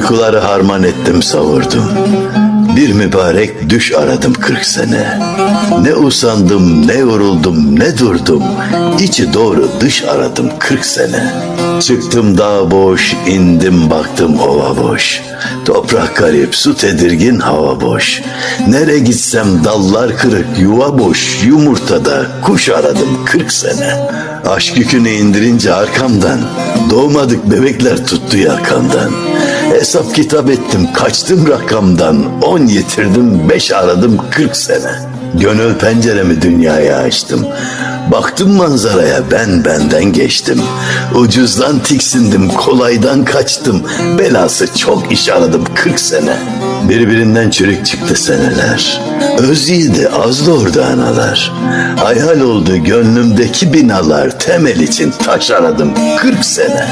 Uykuları harman ettim savurdum. Bir mübarek düş aradım kırk sene. Ne usandım, ne yoruldum, ne durdum. İçi doğru dış aradım kırk sene. Çıktım dağ boş, indim baktım ova boş. Toprak garip, su tedirgin, hava boş. Nere gitsem dallar kırık, yuva boş. Yumurtada kuş aradım kırk sene. Aşk yükünü indirince arkamdan, doğmadık bebekler tuttu yakamdan. Hesap kitap ettim, kaçtım rakamdan. On yitirdim, beş aradım kırk sene. Gönül penceremi dünyaya açtım. Baktım manzaraya ben benden geçtim. Ucuzdan tiksindim, kolaydan kaçtım. Belası çok iş aradım kırk sene. Birbirinden çürük çıktı seneler. Öz yiğidi az doğurdu analar. Hayal oldu gönlümdeki binalar. Temel için taş aradım kırk sene.